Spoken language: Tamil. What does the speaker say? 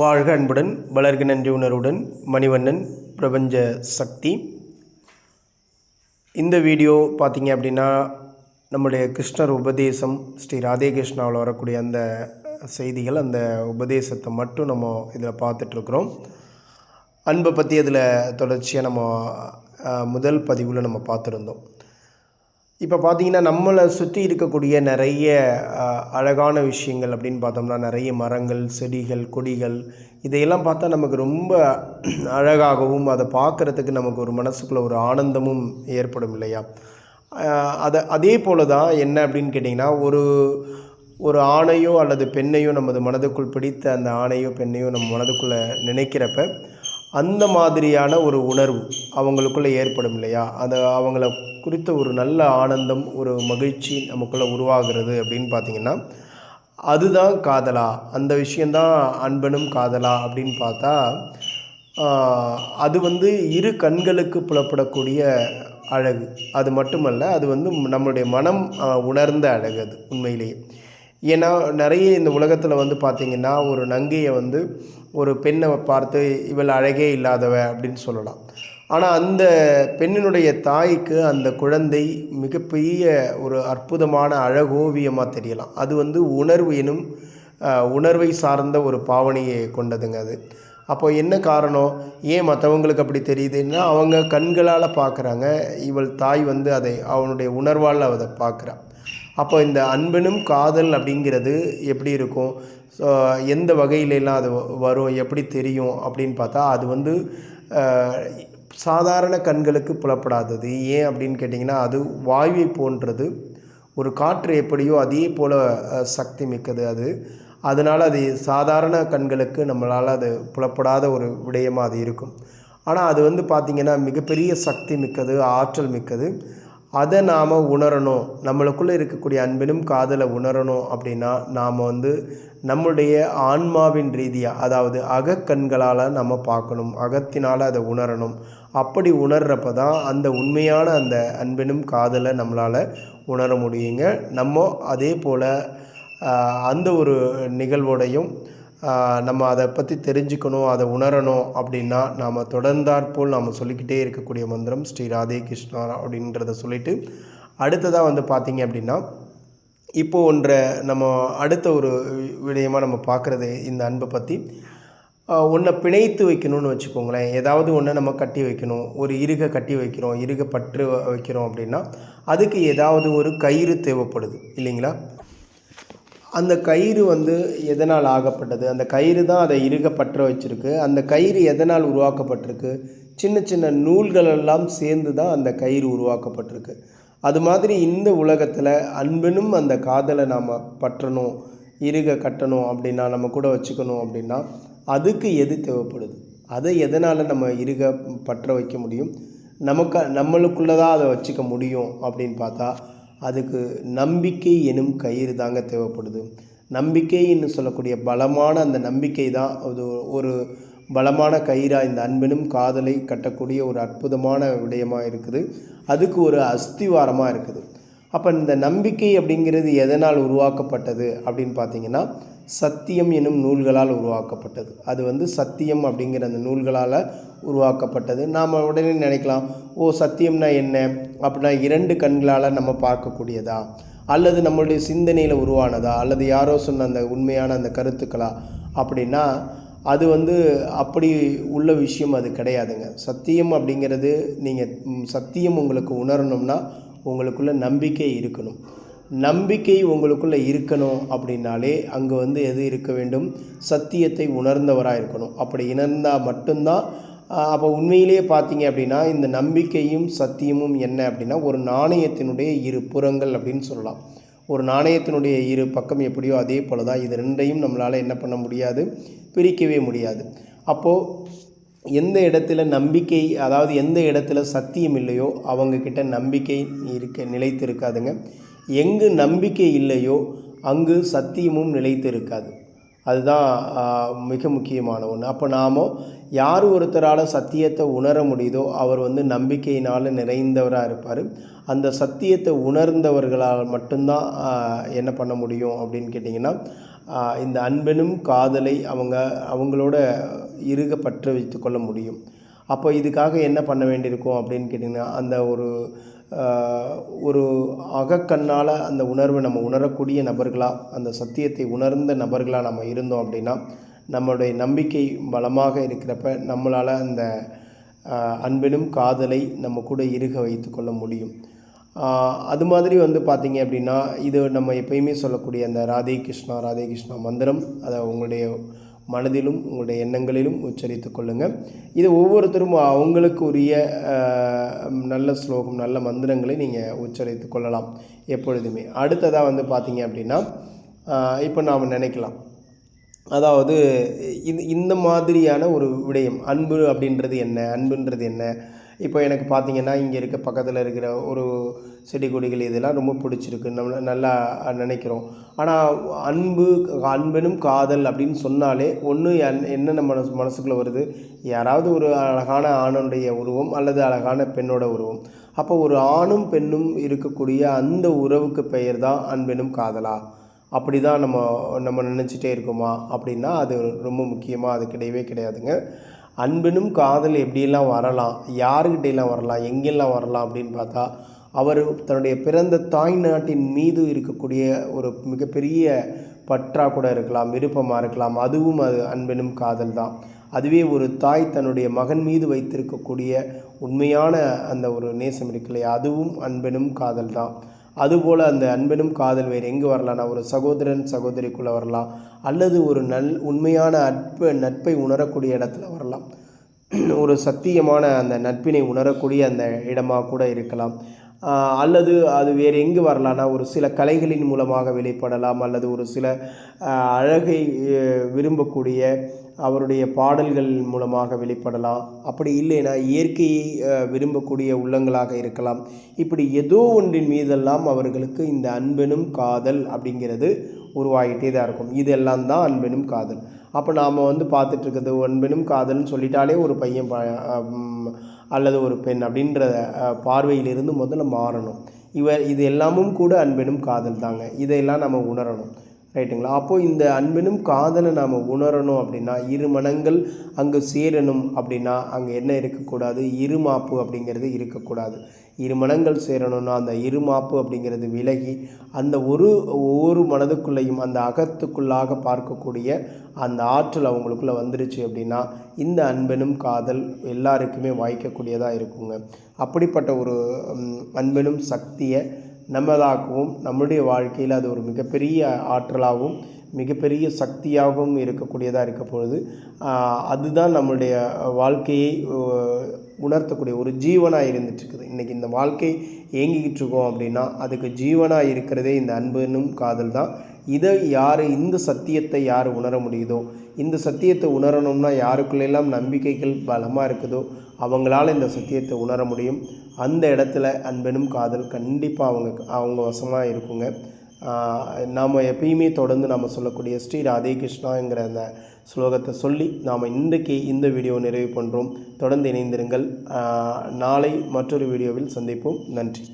வாழ்க அன்புடன் வளர்க நன்றி உணர்வுடன் மணிவண்ணன் பிரபஞ்ச சக்தி. இந்த வீடியோ பார்த்தீங்க அப்படின்னா நம்முடைய கிருஷ்ணர் உபதேசம் ஸ்ரீ ராதே கிருஷ்ணாவில் வரக்கூடிய அந்த செய்திகள் அந்த உபதேசத்தை மட்டும் நம்ம இதில் பார்த்துட்ருக்குறோம். அன்பை பற்றி அதில் தொடர்ச்சியாக நம்ம முதல் பதிவில் நம்ம பார்த்துருந்தோம். இப்போ பார்த்தீங்கன்னா நம்மளை சுற்றி இருக்கக்கூடிய நிறைய அழகான விஷயங்கள் அப்படின்னு பார்த்தோம்னா நிறைய மரங்கள் செடிகள் கொடிகள் இதையெல்லாம் பார்த்தா நமக்கு ரொம்ப அழகாகவும் அதை பார்க்குறதுக்கு நமக்கு ஒரு மனசுக்குள்ளே ஒரு ஆனந்தமும் ஏற்படும் இல்லையா? அதை அதே போல தான் என்ன அப்படின்னு கேட்டிங்கன்னா ஒரு ஒரு ஆணையோ அல்லது பெண்ணையோ நமது மனதுக்குள் பிடித்த அந்த ஆணையோ பெண்ணையோ நம்ம மனதுக்குள்ளே நினைக்கிறப்ப அந்த மாதிரியான ஒரு உணர்வு அவங்களுக்குள்ளே ஏற்படும் இல்லையா? அந்த அவங்கள குறித்த ஒரு நல்ல ஆனந்தம் ஒரு மகிழ்ச்சி நமக்குள்ளே உருவாகிறது அப்படின்னு பார்த்தீங்கன்னா அதுதான் காதலா. அந்த விஷயந்தான் அன்பனும் காதலா அப்படின்னு பார்த்தா அது வந்து இரு கண்களுக்கு புலப்படக்கூடிய அழகு. அது மட்டுமல்ல அது வந்து நம்மளுடைய மனம் உணர்ந்த அழகு அது உண்மையிலேயே. ஏன்னா நிறைய இந்த உலகத்தில் வந்து பார்த்திங்கன்னா ஒரு நங்கையை வந்து ஒரு பெண்ணை பார்த்து இவள் அழகே இல்லாதவ அப்படின்னு சொல்லலாம். ஆனால் அந்த பெண்ணினுடைய தாய்க்கு அந்த குழந்தை மிகப்பெரிய ஒரு அற்புதமான அழகோவியமாக தெரியலாம். அது வந்து உணர்வு எனும் உணர்வை சார்ந்த ஒரு பாவனையை கொண்டதுங்க அது. அப்போ என்ன காரணம்? ஏன் மற்றவங்களுக்கு அப்படி தெரியுதுன்னா அவங்க கண்களால் பார்க்குறாங்க இவள் தாய் வந்து அதை அவனுடைய உணர்வால் அதை பார்க்குறான் அப்போ இந்த அன்பனும் காதல் அப்படிங்கிறது எப்படி இருக்கும்? ஸோ எந்த வகையிலெல்லாம் அது வரும்? எப்படி தெரியும்? அப்படின்னு பார்த்தா அது வந்து சாதாரண கண்களுக்கு புலப்படாதது. ஏன் அப்படின்னு கேட்டிங்கன்னா அது வாயுவை போன்றது. ஒரு காற்று எப்படியோ அதே போல் சக்தி மிக்கது அது. அதனால் அது சாதாரண கண்களுக்கு நம்மளால் அது புலப்படாத ஒரு விடயமாக அது இருக்கும். ஆனால் அது வந்து பார்த்திங்கன்னா மிகப்பெரிய சக்தி மிக்கது ஆற்றல் மிக்கது. அதை நாம் உணரணும். நம்மளுக்குள்ளே இருக்கக்கூடிய அன்பினும் காதலை உணரணும் அப்படின்னா நாம் வந்து நம்முடைய ஆன்மாவின் ரீதியாக அதாவது அகக்கண்களால் நம்ம பார்க்கணும். அகத்தினால் அதை உணரணும். அப்படி உணர்கிறப்ப தான் அந்த உண்மையான அந்த அன்பினும் காதலை நம்மளால் உணர முடியுங்க. நம்ம அதே போல் அந்த ஒரு நிகழ்வோடையும் நம்ம அதை பற்றி தெரிஞ்சுக்கணும் அதை உணரணும் அப்படின்னா நாம் தொடர்ந்தாற்போல் நாம் சொல்லிக்கிட்டே இருக்கக்கூடிய மந்திரம் ஸ்ரீ ராதே கிருஷ்ணா அப்படின்றத சொல்லிட்டு அடுத்ததாக வந்து பார்த்தீங்க அப்படின்னா இப்போ ஒன்றை நம்ம அடுத்த ஒரு விடயமாக நம்ம பார்க்குறது இந்த அன்பை பற்றி ஒன்றை பிணைத்து வைக்கணும்னு வச்சுக்கோங்களேன். ஏதாவது ஒன்று நம்ம கட்டி வைக்கணும். ஒரு இருகை கட்டி வைக்கிறோம் இருகை பற்று வைக்கிறோம் அப்படின்னா அதுக்கு ஏதாவது ஒரு கயிறு தேவைப்படுது இல்லைங்களா? அந்த கயிறு வந்து எதனால் ஆகப்பட்டது? அந்த கயிறு தான் அதை இறுக பற்ற வச்சுருக்கு. அந்த கயிறு எதனால் உருவாக்கப்பட்டிருக்கு? சின்ன சின்ன நூல்களெல்லாம் சேர்ந்து தான் அந்த கயிறு உருவாக்கப்பட்டிருக்கு. அது மாதிரி இந்த உலகத்தில் அன்பினும் அந்த காதலை நாம் பற்றணும் இறுக கட்டணும் அப்படின்னா நம்ம கூட வச்சுக்கணும் அப்படின்னா அதுக்கு எது தேவைப்படுது? அதை எதனால் நம்ம இறுக பற்ற வைக்க முடியும்? நமக்கு நம்மளுக்குள்ளே தான் அதை வச்சுக்க முடியும் அப்படின்னு பார்த்தா அதுக்கு நம்பிக்கை எனும் கயிறு தாங்க தேவைப்படுது. நம்பிக்கைன்னு சொல்லக்கூடிய பலமான அந்த நம்பிக்கை தான் அது ஒரு பலமான கயிறாக இந்த அன்பினும் காதலை கட்டக்கூடிய ஒரு அற்புதமான விடயமாக இருக்குது. அதுக்கு ஒரு அஸ்திவாரமாக இருக்குது. அப்போ இந்த நம்பிக்கை அப்படிங்கிறது எதனால் உருவாக்கப்பட்டது அப்படின்னு பார்த்தீங்கன்னா சத்தியம் எனும் நூல்களால் உருவாக்கப்பட்டது. அது வந்து சத்தியம் அப்படிங்கிற அந்த நூல்களால் உருவாக்கப்பட்டது. நாம் உடனே நினைக்கலாம் ஓ சத்தியம்னா என்ன? அப்படின்னா இரண்டு கண்களால் நம்ம பார்க்கக்கூடியதா? அல்லது நம்மளுடைய சிந்தனையில் உருவானதா? அல்லது யாரோ சொன்ன அந்த உண்மையான அந்த கருத்துக்களா? அப்படின்னா அது வந்து அப்படி உள்ள விஷயம் அது கிடையாதுங்க. சத்தியம் அப்படிங்கிறது நீங்கள் சத்தியம் உங்களுக்கு உணரணும்னா உங்களுக்குள்ள நம்பிக்கை இருக்கணும். நம்பிக்கை உங்களுக்குள்ளே இருக்கணும் அப்படின்னாலே அங்கே வந்து எது இருக்க வேண்டும்? சத்தியத்தை உணர்ந்தவராக இருக்கணும் அப்படி இணர்ந்தால் மட்டும்தான் அப்போ உண்மையிலேயே பார்த்தீங்க அப்படின்னா இந்த நம்பிக்கையும் சத்தியமும் என்ன அப்படின்னா ஒரு நாணயத்தினுடைய இரு புறங்கள் அப்படின்னு சொல்லலாம். ஒரு நாணயத்தினுடைய இரு பக்கம் எப்படியோ அதே போல தான் இது ரெண்டையும் நம்மளால் என்ன பண்ண முடியாது? பிரிக்கவே முடியாது. அப்போது எந்த இடத்துல நம்பிக்கை அதாவது எந்த இடத்துல சத்தியம் இல்லையோ அவங்கக்கிட்ட நம்பிக்கை இருக்க நிலைத்து இருக்காதுங்க. எங்கு நம்பிக்கை இல்லையோ அங்கு சத்தியமும் நிலைத்து இருக்காது அதுதான் மிக முக்கியமான ஒன்று அப்போ நாம் யார் ஒருத்தரால் சத்தியத்தை உணர முடியுதோ அவர் வந்து நம்பிக்கையினால் நிறைந்தவராக இருப்பார். அந்த சத்தியத்தை உணர்ந்தவர்களால் மட்டும்தான் என்ன பண்ண முடியும் அப்படின்னு கேட்டிங்கன்னா இந்த அன்பெனும் காதலை அவங்க அவங்களோட இருக பற்ற வைத்து கொள்ள முடியும். அப்போ இதுக்காக என்ன பண்ண வேண்டியிருக்கும் அப்படின்னு கேட்டிங்கன்னா அந்த ஒரு ஒரு அகக்கண்ணால் அந்த உணர்வை நம்ம உணரக்கூடிய நபர்களாக அந்த சத்தியத்தை உணர்ந்த நபர்களாக நம்ம இருந்தோம் அப்படின்னா நம்மளுடைய நம்பிக்கை பலமாக இருக்கிறப்ப நம்மளால் அந்த அன்பிலும் காதலை நம்ம கூட இருக வைத்து கொள்ள முடியும். அது மாதிரி வந்து பார்த்திங்க அப்படின்னா இது நம்ம எப்பயுமே சொல்லக்கூடிய அந்த ராதே கிருஷ்ணா ராதே கிருஷ்ணா மந்திரம் அதை உங்களுடைய மனதிலும் உங்களுடைய எண்ணங்களிலும் உச்சரித்து கொள்ளுங்கள் இது ஒவ்வொருத்தரும் அவங்களுக்கு உரிய நல்ல ஸ்லோகம் நல்ல மந்திரங்களை நீங்கள் உச்சரித்து கொள்ளலாம் எப்பொழுதுமே. அடுத்ததாக வந்து பார்த்தீங்க அப்படின்னா இப்போ நாம் நினைக்கலாம். அதாவது இது இந்த மாதிரியான ஒரு விடயம் அன்பு அப்படின்றது என்ன? அன்புன்றது என்ன? இப்போ எனக்கு பார்த்தீங்கன்னா இங்கே இருக்க பக்கத்தில் இருக்கிற ஒரு செடி கொடிகள் இதெல்லாம் ரொம்ப பிடிச்சிருக்கு. நம்ம நல்லா நினைக்கிறோம். ஆனால் அன்பு அன்பெனும் காதல் அப்படின்னு சொன்னாலே ஒன்று என்ன நம்ம மனசு மனசுக்குள்ளே வருது? யாராவது ஒரு அழகான ஆணுடைய உருவம் அல்லது அழகான பெண்ணோட உருவம். அப்போ ஒரு ஆணும் பெண்ணும் இருக்கக்கூடிய அந்த உறவுக்கு பெயர் தான் அன்பெனும் காதலா? அப்படி தான் நம்ம நம்ம நினச்சிட்டே இருக்கோமா? அப்படின்னா அது ரொம்ப முக்கியமாக அது கிடையவே கிடையாதுங்க. அன்பெனும் காதல் எப்படியெல்லாம் வரலாம் யாருக்கிட்டையெல்லாம் வரலாம் எங்கெல்லாம் வரலாம் அப்படின்னு பார்த்தா அவர் தன்னுடைய பிறந்த தாய் நாட்டின் மீது இருக்கக்கூடிய ஒரு மிகப்பெரிய பற்றா கூட இருக்கலாம் விருப்பமாக இருக்கலாம். அதுவும் அது அன்பெனும் காதல் தான். அதுவே ஒரு தாய் தன்னுடைய மகன் மீது வைத்திருக்கக்கூடிய உண்மையான அந்த ஒரு நேசம் இருக்கு இல்லையா அதுவும் அன்பெனும் காதல் தான். அதுபோல் அந்த அன்பெனும் காதல் வேறு எங்கே வரலாம்னா ஒரு சகோதரன் சகோதரிக்குள்ளே வரலாம். அல்லது ஒரு நல் உண்மையான அற்ப நட்பை உணரக்கூடிய இடத்துல வரலாம். ஒரு சத்தியமான அந்த நட்பினை உணரக்கூடிய அந்த இடமாக கூட இருக்கலாம். அல்லது அது வேறு எங்கு வரலான்னா ஒரு சில கலைகளின் மூலமாக வெளிப்படலாம் அல்லது ஒரு சில அழகை விரும்பக்கூடிய அவருடைய பாடல்கள் மூலமாக வெளிப்படலாம். அப்படி இல்லைன்னா இயற்கையை விரும்பக்கூடிய உள்ளங்களாக இருக்கலாம். இப்படி ஏதோ ஒன்றின் மீதெல்லாம் அவர்களுக்கு இந்த அன்பெனும் காதல் அப்படிங்கிறது உருவாகிட்டே தான் இருக்கும். இதெல்லாம் தான் அன்பெனும் காதல். அப்போ நாம் வந்து பார்த்துட்டு இருக்கிறது அன்பெனும் காதல்னு சொல்லிட்டாலே ஒரு பையன் ப அல்லது ஒரு பெண் அப்படின்ற பார்வையிலிருந்து முதல்ல மாறணும். இவர் இது எல்லாமும் கூட அன்பெனும் காதல் தாங்க. இதையெல்லாம் நம்ம உணரணும். ரைட்டுங்களா? அப்போது இந்த அன்பெனும் காதலை நாம் உணரணும் அப்படின்னா இரு மனங்கள் அங்கே சேரணும் அப்படின்னா அங்கே என்ன இருக்கக்கூடாது? இருமாப்பு அப்படிங்கிறது இருக்கக்கூடாது. இரு மனங்கள் சேரணும்னா அந்த இருமாப்பு அப்படிங்கிறது விலகி அந்த ஒரு ஒவ்வொரு மனதுக்குள்ளேயும் அந்த அகத்துக்குள்ளாக பார்க்கக்கூடிய அந்த ஆற்றல் அவங்களுக்குள்ளே வந்துருச்சு அப்படின்னா இந்த அன்பெனும் காதல் எல்லாருக்குமே வாய்க்கக்கூடியதாக இருக்குங்க. அப்படிப்பட்ட ஒரு ம், அன்பெனும் சக்தியை நம்மதாகவும் நம்முடைய வாழ்க்கையில் அது ஒரு மிகப்பெரிய ஆற்றலாகவும் மிகப்பெரிய சக்தியாகவும் இருக்கக்கூடியதாக இருக்க பொழுது அதுதான் நம்மளுடைய வாழ்க்கையை உணர்த்தக்கூடிய ஒரு ஜீவனாக இருந்துட்டுருக்குது. இன்றைக்கி இந்த வாழ்க்கை இயங்கிக்கிட்டு இருக்கோம் அப்படின்னா அதுக்கு ஜீவனாக இருக்கிறதே இந்த அன்புனும் காதல் தான். இதை யார் இந்த சத்தியத்தை யார் உணர முடியுதோ இந்த சத்தியத்தை உணரணும்னா யாருக்குள்ளெல்லாம் நம்பிக்கைகள் பலமாக இருக்குதோ அவங்களால இந்த சத்தியத்தை உணர முடியும். அந்த இடத்துல அன்பெனும் காதல் கண்டிப்பாக அவங்க அவங்க வசமாக இருக்குங்க. நாம் எப்பயுமே தொடர்ந்து நாம் சொல்லக்கூடிய ஸ்ரீ ராதே கிருஷ்ணாங்கிற அந்த ஸ்லோகத்தை சொல்லி நாம் இன்றைக்கு இந்த வீடியோ நிறைவு பண்ணுறோம் தொடர்ந்து இணைந்திருங்கள். நாளை மற்றொரு வீடியோவில் சந்திப்போம். நன்றி.